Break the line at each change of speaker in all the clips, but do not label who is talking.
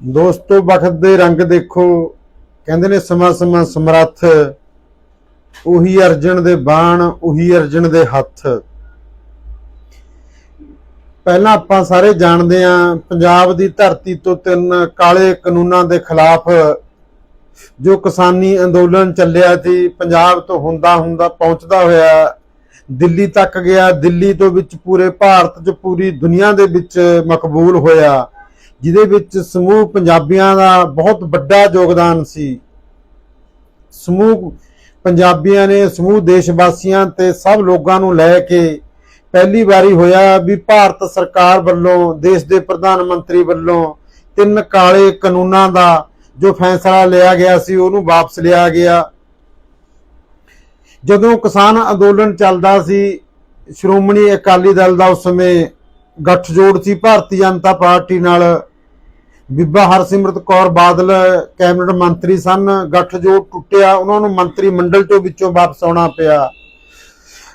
ਦੋਸਤੋ ਵਕਤ ਦੇ ਰੰਗ ਦੇਖੋ। ਕਹਿੰਦੇ ਨੇ, ਸਮਾਂ ਸਮਾਂ, ਸਮਰੱਥ। ਉਹੀ ਅਰਜਨ ਦੇ ਬਾਣ, ਉਹੀ ਅਰਜਨ ਦੇ ਹੱਥ। ਪਹਿਲਾਂ ਆਪਾਂ ਸਾਰੇ ਜਾਣਦੇ ਆਂ ਪੰਜਾਬ ਦੀ ਧਰਤੀ ਤੋਂ ਤਿੰਨ ਕਾਲੇ ਕਾਨੂੰਨਾਂ ਦੇ ਖਿਲਾਫ ਜੋ ਕਿਸਾਨੀ ਅੰਦੋਲਨ ਚੱਲਿਆ ਸੀ, ਪੰਜਾਬ ਤੋਂ ਹੁੰਦਾ ਹੁੰਦਾ ਪਹੁੰਚਦਾ ਹੋਇਆ, ਦਿੱਲੀ ਤੱਕ ਗਿਆ, ਦਿੱਲੀ ਤੋਂ ਵਿੱਚ ਪੂਰੇ ਭਾਰਤ 'ਚ ਪੂਰੀ ਦੁਨੀਆ ਦੇ ਵਿੱਚ ਮਕਬੂਲ ਹੋਇਆ। ਜਿਹਦੇ ਵਿੱਚ ਸਮੂਹ ਪੰਜਾਬੀਆਂ ਦਾ ਬਹੁਤ ਵੱਡਾ ਯੋਗਦਾਨ ਸੀ। ਸਮੂਹ ਪੰਜਾਬੀਆਂ ਨੇ ਸਮੂਹ ਦੇਸ਼ ਵਾਸੀਆਂ ਤੇ ਸਭ ਲੋਕਾਂ ਨੂੰ ਲੈ ਕੇ ਪਹਿਲੀ ਵਾਰੀ ਹੋਇਆ ਵੀ ਭਾਰਤ ਸਰਕਾਰ ਵੱਲੋਂ, ਦੇਸ਼ ਦੇ ਪ੍ਰਧਾਨ ਮੰਤਰੀ ਵੱਲੋਂ ਤਿੰਨ ਕਾਲੇ ਕਾਨੂੰਨਾਂ ਦਾ ਜੋ ਫੈਸਲਾ ਲਿਆ ਗਿਆ ਸੀ, ਉਹਨੂੰ ਵਾਪਸ ਲਿਆ ਗਿਆ। ਜਦੋਂ ਕਿਸਾਨ ਅੰਦੋਲਨ ਚੱਲਦਾ ਸੀ, ਸ਼੍ਰੋਮਣੀ ਅਕਾਲੀ ਦਲ ਦਾ ਉਸ ਸਮੇਂ ਗੱਠਜੋੜ ਸੀ, ਭਾਰਤੀ ਜਨਤਾ ਪਾਰਟੀ ਨਾਲ। ਬੀਬਾ ਹਰਸਿਮਰਤ ਕੌਰ ਬਾਦਲ ਕੈਬਨਿਟ ਮੰਤਰੀ ਸਨ, ਗੱਠਜੋੜ ਟੁੱਟਿਆ, ਉਹਨਾਂ ਨੂੰ ਮੰਤਰੀ ਮੰਡਲ ਤੋਂ ਵਿੱਚੋਂ ਵਾਪਸ ਆਉਣਾ ਪਿਆ।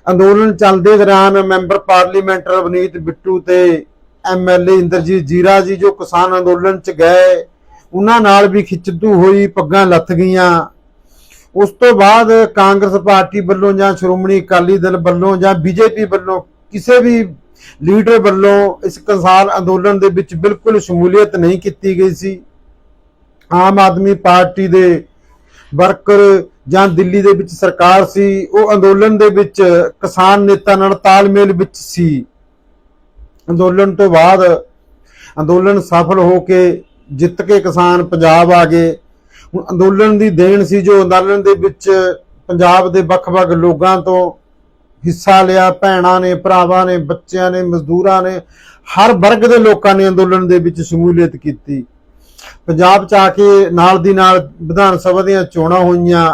ਅੰਦੋਲਨ ਚੱਲਦੇ ਦੌਰਾਨ ਮੈਂਬਰ ਪਾਰਲੀਮੈਂਟ ਰਵਨੀਤ ਬਿੱਟੂ ਤੇ ਐਮਐਲਏ ਇੰਦਰਜੀਤ ਜੀਰਾ ਜੀ ਜੋ ਕਿਸਾਨ ਅੰਦੋਲਨ ਚ ਗਏ, ਉਹਨਾਂ ਨਾਲ ਵੀ ਖਿੱਚਤੂ ਹੋਈ, ਪੱਗਾਂ ਲੱਥ ਗਈਆਂ। ਉਸ ਤੋਂ ਬਾਅਦ ਕਾਂਗਰਸ ਪਾਰਟੀ ਵੱਲੋਂ ਜਾਂ ਸ਼੍ਰੋਮਣੀ ਅਕਾਲੀ ਦਲ ਵੱਲੋਂ ਜਾਂ ਬੀਜੇਪੀ ਵੱਲੋਂ ਕਿਸੇ ਵੀ ਲੀਡਰ ਵੱਲੋਂ ਇਸ ਕਿਸਾਨ ਅੰਦੋਲਨ ਦੇ ਵਿੱਚ ਬਿਲਕੁਲ ਸ਼ਮੂਲੀਅਤ ਨਹੀਂ ਕੀਤੀ ਗਈ ਸੀ। ਆਮ ਆਦਮੀ ਪਾਰਟੀ ਦੇ ਵਰਕਰ ਜਾਂ ਦਿੱਲੀ ਦੇ ਵਿੱਚ ਸਰਕਾਰ ਸੀ, ਉਹ ਅੰਦੋਲਨ ਦੇ ਵਿੱਚ ਕਿਸਾਨ ਨੇਤਾ ਨਾਲ ਤਾਲਮੇਲ ਵਿੱਚ ਸੀ। ਅੰਦੋਲਨ ਤੋਂ ਬਾਅਦ ਅੰਦੋਲਨ ਸਫਲ ਹੋ ਕੇ ਜਿੱਤ ਕੇ ਕਿਸਾਨ ਪੰਜਾਬ ਆ ਗਏ। ਹੁਣ ਅੰਦੋਲਨ ਦੀ ਦੇਣ ਸੀ ਜੋ ਅੰਦੋਲਨ ਦੇ ਵਿੱਚ ਪੰਜਾਬ ਦੇ ਵੱਖ-ਵੱਖ ਲੋਕਾਂ ਤੋਂ ਹਿੱਸਾ ਲਿਆ, ਭੈਣਾਂ ਨੇ, ਭਰਾਵਾਂ ਨੇ, ਬੱਚਿਆਂ ਨੇ, ਮਜ਼ਦੂਰਾਂ ਨੇ, ਹਰ ਵਰਗ ਦੇ ਲੋਕਾਂ ਨੇ ਅੰਦੋਲਨ ਦੇ ਵਿੱਚ ਸ਼ਮੂਲੀਅਤ ਕੀਤੀ। ਪੰਜਾਬ ਚ ਆ ਕੇ ਨਾਲ ਦੀ ਨਾਲ ਵਿਧਾਨ ਸਭਾ ਦੀਆਂ ਚੋਣਾਂ ਹੋਈਆਂ।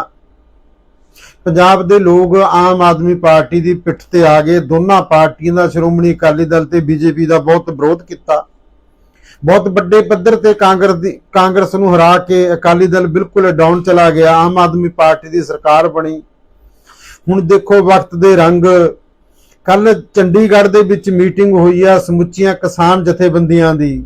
ਪੰਜਾਬ ਦੇ ਲੋਕ ਆਮ ਆਦਮੀ ਪਾਰਟੀ ਦੀ ਪਿੱਠ ਤੇ ਆ ਗਏ। ਦੋਨਾਂ ਪਾਰਟੀਆਂ ਦਾ ਸ਼੍ਰੋਮਣੀ ਅਕਾਲੀ ਦਲ ਤੇ ਬੀਜੇਪੀ ਦਾ ਬਹੁਤ ਵਿਰੋਧ ਕੀਤਾ। ਬਹੁਤ ਵੱਡੇ ਪੱਧਰ ਤੇ ਕਾਂਗਰਸ ਦੀ, ਕਾਂਗਰਸ ਨੂੰ ਹਰਾ ਕੇ ਅਕਾਲੀ ਦਲ ਬਿਲਕੁਲ ਡਾਊਨ ਚਲਾ ਗਿਆ। ਆਮ ਆਦਮੀ ਪਾਰਟੀ ਦੀ ਸਰਕਾਰ ਬਣੀ। ਹੁਣ ਦੇਖੋ ਵਕਤ ਦੇ ਰੰਗ। ਕੱਲ ਚੰਡੀਗੜ੍ਹ ਦੇ ਵਿੱਚ ਮੀਟਿੰਗ ਹੋਈ ਆ ਸਮੁੱਚੀਆਂ ਕਿਸਾਨ ਜਥੇਬੰਦੀਆਂ ਦੀ।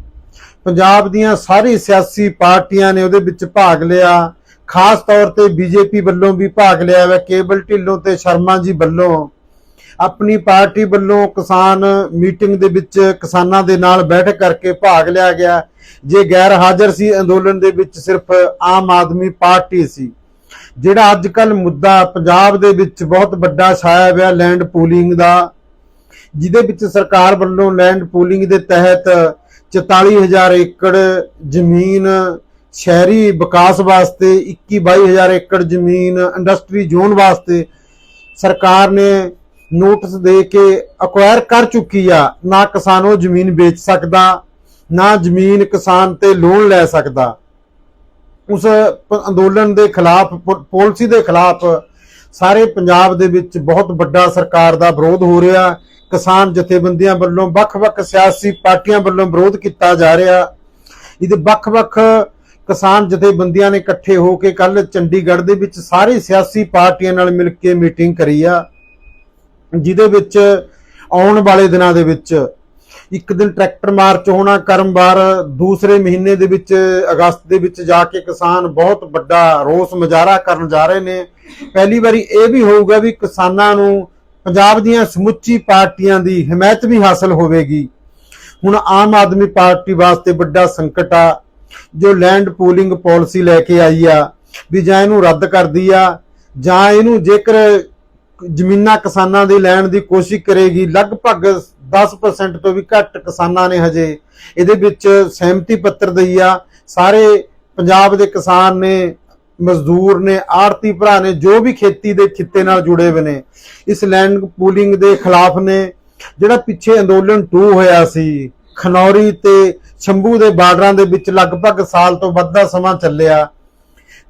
ਪੰਜਾਬ ਦੀਆਂ ਸਾਰੀ ਸਿਆਸੀ ਪਾਰਟੀਆਂ ਨੇ ਉਹਦੇ ਵਿੱਚ ਭਾਗ ਲਿਆ। ਖਾਸ ਤੌਰ ਤੇ ਬੀਜੇਪੀ ਵੱਲੋਂ ਵੀ ਭਾਗ ਲਿਆ ਹੈ ਕੇਬਲ ਢਿੱਲੋਂ ਤੇ ਸ਼ਰਮਾ ਜੀ ਵੱਲੋਂ। ਆਪਣੀ ਪਾਰਟੀ ਵੱਲੋਂ ਕਿਸਾਨ ਮੀਟਿੰਗ ਦੇ ਵਿੱਚ ਕਿਸਾਨਾਂ ਦੇ ਨਾਲ ਬੈਠਕ ਕਰਕੇ ਭਾਗ ਲਿਆ ਗਿਆ। ਜੇ ਗੈਰ ਹਾਜ਼ਰ ਸੀ, ਅੰਦੋਲਨ ਦੇ ਵਿੱਚ ਸਿਰਫ ਆਮ ਆਦਮੀ ਪਾਰਟੀ ਸੀ। ਜਿਹੜਾ ਅੱਜ ਕੱਲ ਮੁੱਦਾ ਪੰਜਾਬ ਦੇ ਵਿੱਚ ਬਹੁਤ ਵੱਡਾ ਛਾਇਆ ਹੋਇਆ ਲੈਂਡ ਪੂਲਿੰਗ ਦਾ, ਜਿਹਦੇ ਵਿੱਚ ਸਰਕਾਰ ਵੱਲੋਂ ਲੈਂਡ ਪੂਲਿੰਗ ਦੇ ਤਹਿਤ 44000 ਏਕੜ ਜ਼ਮੀਨ, ਸ਼ਹਿਰੀ ਵਿਕਾਸ ਵਾਸਤੇ 21-22000 ਏਕੜ ਜ਼ਮੀਨ ਇੰਡਸਟਰੀ ਜ਼ੋਨ ਵਾਸਤੇ ਸਰਕਾਰ ਨੇ ਨੋਟਿਸ ਦੇ ਕੇ ਅਕਵਾਇਰ ਕਰ ਚੁੱਕੀ ਆ। ਨਾ ਕਿਸਾਨ ਉਹ ਜ਼ਮੀਨ ਵੇਚ ਸਕਦਾ, ਨਾ ਜ਼ਮੀਨ ਕਿਸਾਨ ਤੇ ਲੋਨ ਲੈ ਸਕਦਾ। ਉਸ ਅੰਦੋਲਨ ਦੇ ਖਿਲਾਫ, ਪ- ਪਾਲਿਸੀ ਦੇ ਖਿਲਾਫ ਸਾਰੇ ਪੰਜਾਬ ਦੇ ਵਿੱਚ ਬਹੁਤ ਵੱਡਾ ਸਰਕਾਰ ਦਾ ਵਿਰੋਧ ਹੋ ਰਿਹਾ। ਕਿਸਾਨ ਜਥੇਬੰਦੀਆਂ ਵੱਲੋਂ ਵੱਖ-ਵੱਖ ਸਿਆਸੀ ਪਾਰਟੀਆਂ ਵੱਲੋਂ ਵਿਰੋਧ ਕੀਤਾ ਜਾ ਰਿਹਾ। ਇਹਦੇ ਵੱਖ-ਵੱਖ ਕਿਸਾਨ ਜਥੇਬੰਦੀਆਂ ਨੇ ਇਕੱਠੇ ਹੋ ਕੇ ਕੱਲ ਚੰਡੀਗੜ੍ਹ ਦੇ ਵਿੱਚ ਸਾਰੇ ਸਿਆਸੀ ਪਾਰਟੀਆਂ ਨਾਲ ਮਿਲ ਕੇ ਮੀਟਿੰਗ ਕਰੀ ਆ। ਜਿਹਦੇ ਵਿੱਚ ਆਉਣ ਵਾਲੇ ਦਿਨਾਂ ਦੇ ਵਿੱਚ ਇੱਕ ਦਿਨ ਟਰੈਕਟਰ ਮਾਰਚ ਹੋਣਾ ਕਰਮਵਾਰ ਦੂਸਰੇ ਮਹੀਨੇ ਦੇ ਵਿੱਚ, ਅਗਸਤ ਦੇ ਵਿੱਚ ਜਾ ਕੇ ਕਿਸਾਨ ਬਹੁਤ ਵੱਡਾ ਰੋਸ ਮੁਜ਼ਾਹਰਾ ਕਰਨ ਜਾ ਰਹੇ ਨੇ। ਪਹਿਲੀ ਵਾਰੀ ਇਹ ਵੀ ਹੋਊਗਾ ਵੀ ਕਿਸਾਨਾਂ ਨੂੰ ਪੰਜਾਬ ਦੀਆਂ ਸਮੁੱਚੀ ਪਾਰਟੀਆਂ ਦੀ ਹਮਾਇਤ ਵੀ ਹਾਸਲ ਹੋਵੇਗੀ। ਹੁਣ ਆਮ ਆਦਮੀ ਪਾਰਟੀ ਵਾਸਤੇ ਵੱਡਾ ਸੰਕਟ ਆ, ਜੋ ਲੈਂਡ ਪੂਲਿੰਗ ਪਾਲਿਸੀ ਲੈ ਕੇ ਆਈ ਆ, ਵੀ ਜਾਂ ਇਹਨੂੰ ਰੱਦ ਕਰਦੀ ਆ, ਜਾਂ ਇਹਨੂੰ ਜੇਕਰ ਜ਼ਮੀਨਾਂ ਕਿਸਾਨਾਂ ਦੀ ਲੈਣ ਦੀ ਕੋਸ਼ਿਸ਼ ਕਰੇਗੀ, ਲਗਭਗ 10% ਤੋਂ ਵੀ ਘੱਟ ਕਿਸਾਨਾਂ ਨੇ ਹਜੇ ਇਹਦੇ ਵਿੱਚ ਸਹਿਮਤੀ ਪੱਤਰ ਦਈ ਆ। ਸਾਰੇ ਪੰਜਾਬ ਦੇ ਕਿਸਾਨ ਨੇ, ਮਜ਼ਦੂਰ ਨੇ ਆੜਤੀ ਭਰਾ ਨੇ, ਜੋ ਵੀ ਖੇਤੀ ਦੇ ਖਿੱਤੇ ਨਾਲ ਜੁੜੇ ਹੋਏ ਨੇ, ਇਸ ਲੈਂਡ ਪੂਲਿੰਗ ਦੇ ਖਿਲਾਫ ਨੇ, ਜਿਹੜਾ ਪਿੱਛੇ ਅੰਦੋਲਨ 2 ਹੋਇਆ ਸੀ, ਖਨੌਰੀ ਤੇ ਸ਼ੰਭੂ ਦੇ ਬਾਰਡਰਾਂ ਦੇ ਵਿੱਚ ਲਗਭਗ ਸਾਲ ਤੋਂ ਵੱਧ ਦਾ ਸਮਾਂ ਚੱਲਿਆ।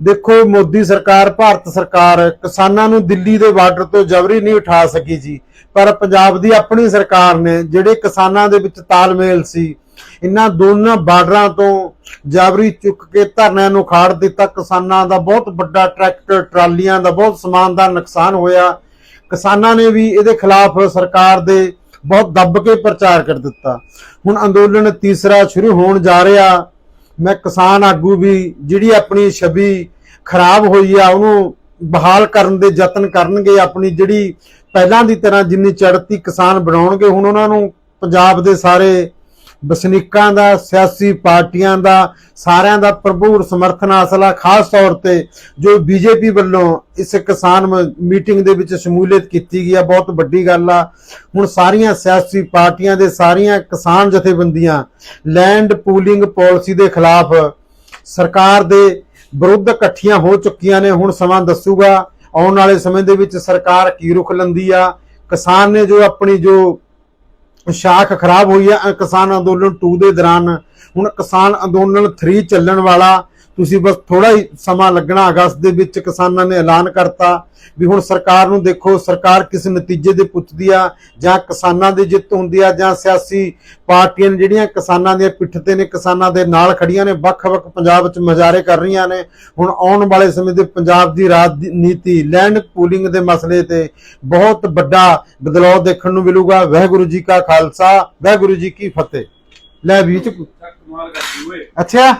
ਦੇਖੋ ਮੋਦੀ ਸਰਕਾਰ, ਭਾਰਤ ਸਰਕਾਰ ਕਿਸਾਨਾਂ ਨੂੰ ਦਿੱਲੀ ਦੇ ਬਾਰਡਰ ਤੋਂ ਜਬਰੀ ਨਹੀਂ ਉਠਾ ਸਕੀ ਜੀ। ਪਰ ਪੰਜਾਬ ਦੀ ਆਪਣੀ ਸਰਕਾਰ ਨੇ ਜਿਹੜੇ ਕਿਸਾਨਾਂ ਦੇ ਵਿੱਚ ਤਾਲਮੇਲ ਸੀ, ਇਹਨਾਂ ਦੋਨਾਂ ਬਾਰਡਰਾਂ ਤੋਂ ਜਬਰੀ ਚੁੱਕ ਕੇ ਧਰਨਿਆਂ ਨੂੰ ਖਾੜ ਦਿੱਤਾ। ਕਿਸਾਨਾਂ ਦਾ ਬਹੁਤ ਵੱਡਾ ਟਰੈਕਟਰ, ਟਰਾਲੀਆਂ ਦਾ ਬਹੁਤ ਸਮਾਨ ਦਾ ਨੁਕਸਾਨ ਹੋਇਆ। ਕਿਸਾਨਾਂ ਨੇ ਵੀ ਇਹਦੇ ਖਿਲਾਫ ਸਰਕਾਰ ਦੇ ਬਹੁਤ ਦੱਬ ਕੇ ਪ੍ਰਚਾਰ ਕਰ ਦਿੱਤਾ। ਹੁਣ ਅੰਦੋਲਨ ਤੀਸਰਾ ਸ਼ੁਰੂ ਹੋਣ ਜਾ ਰਿਹਾ। ਮੈਂ ਕਿਸਾਨ ਆਗੂ ਵੀ, ਜਿਹੜੀ ਆਪਣੀ ਛਵੀ ਖਰਾਬ ਹੋਈ ਆ, ਉਹਨੂੰ ਬਹਾਲ ਕਰਨ ਦੇ ਯਤਨ ਕਰਨਗੇ, ਆਪਣੀ ਜਿਹੜੀ ਪਹਿਲਾਂ ਦੀ ਤਰ੍ਹਾਂ ਜਿੰਨੀ ਚੜ੍ਹਤੀ ਕਿਸਾਨ ਬਣਾਉਣਗੇ, ਹੁਣ ਉਹਨਾਂ ਨੂੰ ਪੰਜਾਬ ਦੇ ਸਾਰੇ ਵਸਨੀਕਾਂ ਦਾ, ਸਿਆਸੀ ਪਾਰਟੀਆਂ ਦਾ, ਸਾਰਿਆਂ ਦਾ ਭਰਪੂਰ ਸਮਰਥਨ ਹਾਸਲ ਆ, ਖਾਸ ਤੌਰ ਤੇ ਜੋ ਬੀਜੇਪੀ ਵੱਲੋਂ ਇਸ ਕਿਸਾਨ ਮ- ਮੀਟਿੰਗ ਦੇ ਵਿੱਚ ਸ਼ਮੂਲੀਅਤ ਕੀਤੀ ਗਈ ਆ, ਬਹੁਤ ਵੱਡੀ ਗੱਲ ਆ। ਹੁਣ ਸਾਰੀਆਂ ਸਿਆਸੀ ਪਾਰਟੀਆਂ ਦੇ ਸਾਰੀਆਂ ਕਿਸਾਨ ਜਥੇਬੰਦੀਆਂ ਲੈਂਡ ਪੂਲਿੰਗ ਪਾਲਿਸੀ ਦੇ ਖਿਲਾਫ ਸਰਕਾਰ ਦੇ ਵਿਰੁੱਧ ਇਕੱਠੀਆਂ ਹੋ ਚੁੱਕੀਆਂ ਨੇ, ਹੁਣ ਸਮਾਂ ਦੱਸੂਗਾ। ਆਉਣ ਵਾਲੇ ਸਮੇਂ ਦੇ ਵਿੱਚ ਸਰਕਾਰ ਕੀ ਰੁਖ ਲੈਂਦੀ ਆ? ਕਿਸਾਨ ਨੇ ਜੋ ਆਪਣੀ ਜੋ ਸ਼ਾਖ ਖਰਾਬ ਹੋਈ ਹੈ ਕਿਸਾਨ ਅੰਦੋਲਨ 2 ਦੇ ਦੌਰਾਨ। ਹੁਣ ਕਿਸਾਨ ਅੰਦੋਲਨ 3 ਚੱਲਣ ਵਾਲਾ ਤੁਸੀਂ ਬਸ ਥੋੜਾ ਹੀ ਸਮਾਂ ਲੱਗਣਾ ਅਗਸਤ ਦੇ ਵਿੱਚ ਕਿਸਾਨਾਂ ਨੇ ਐਲਾਨ ਕਰਤਾ ਵੀ ਹੁਣ ਸਰਕਾਰ ਨੂੰ ਦੇਖੋ ਸਰਕਾਰ ਕਿਸ ਨਤੀਜੇ ਦੇ ਪੁੱਛਦੀ ਆ ਜਾਂ ਕਿਸਾਨਾਂ ਦੀ ਜਿੱਤ ਹੁੰਦੀ ਆ ਜਾਂ ਸਿਆਸੀ ਪਾਰਟੀਆਂ ਜਿਹੜੀਆਂ ਕਿਸਾਨਾਂ ਦੀਆਂ ਪਿੱਠ ਤੇ ਨੇ ਕਿਸਾਨਾਂ ਦੇ ਨਾਲ ਖੜੀਆਂ ਨੇ ਵੱਖ-ਵੱਖ ਪੰਜਾਬ ਵਿੱਚ ਮਜ਼ਾਰੇ ਕਰ ਰਹੀਆਂ ਨੇ। ਹੁਣ ਆਉਣ ਵਾਲੇ ਸਮੇਂ ਦੇ ਪੰਜਾਬ ਦੀ ਰਾਜਨੀਤੀ ਲੈਂਡ ਪੂਲਿੰਗ ਦੇ ਮਸਲੇ ਤੇ ਬਹੁਤ ਵੱਡਾ ਬਦਲਾਅ ਦੇਖਣ ਨੂੰ ਮਿਲੂਗਾ। ਵਾਹਿਗੁਰੂ ਜੀ ਕਾ ਖਾਲਸਾ ਵਾਹਿਗੁਰੂ ਜੀ ਕੀ ਫਤਿਹ। ਲੈ ਵੀ ਚ ਅੱਛਾ।